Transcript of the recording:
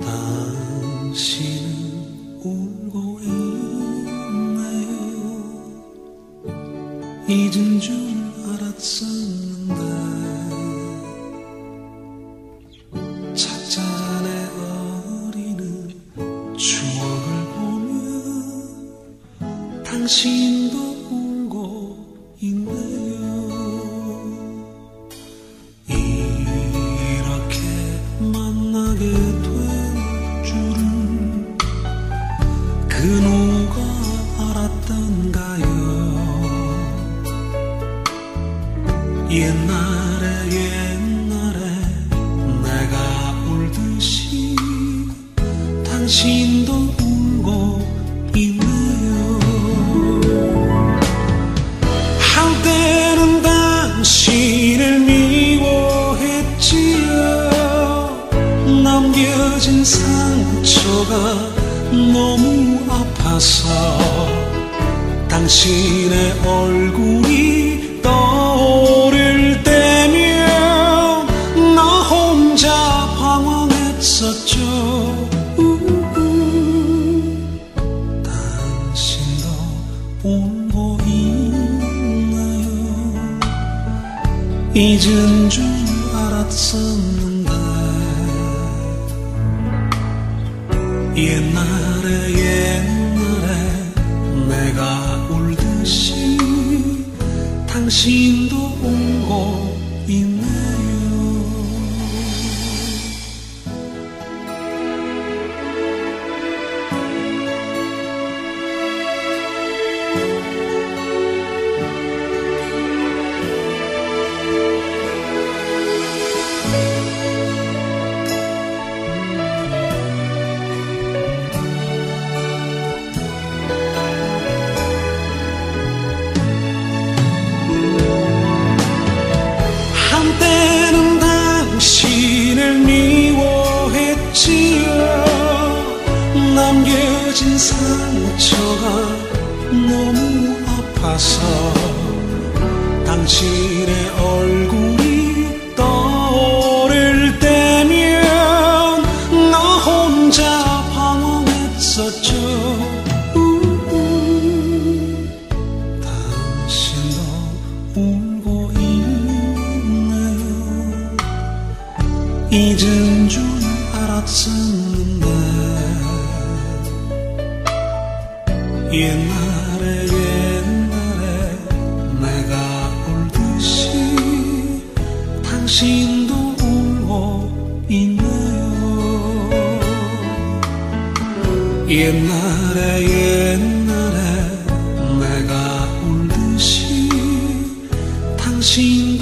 당신은 울고 있네요. 잊은 줄 알았었는데 찻잔에 어리는 추억을 보며 당신도 그 누가 알았던가요? 옛날에 옛날에 내가 울듯이 당신도 울고 있네요. 한때는 당신을 미워했지요. 남겨진 상처가 너무 아파서 당신의 얼굴이 떠오를 때면 나 혼자 방황했었죠. 당신도 울고 있나요 잊은 줄 알았었는데 옛날에 옛날에 내가 울듯이 당신도 울고 있네 남겨진 상처가 너무 아파서 당신의 얼굴이 떠오를 때면 나 혼자 방황했었죠. 당신도 울고 있네요 잊은 줄 알았었는데 옛날에 옛날에 내가 울듯이 당신도 울고 있네요. 옛날에 옛날에 내가 울듯이 있네요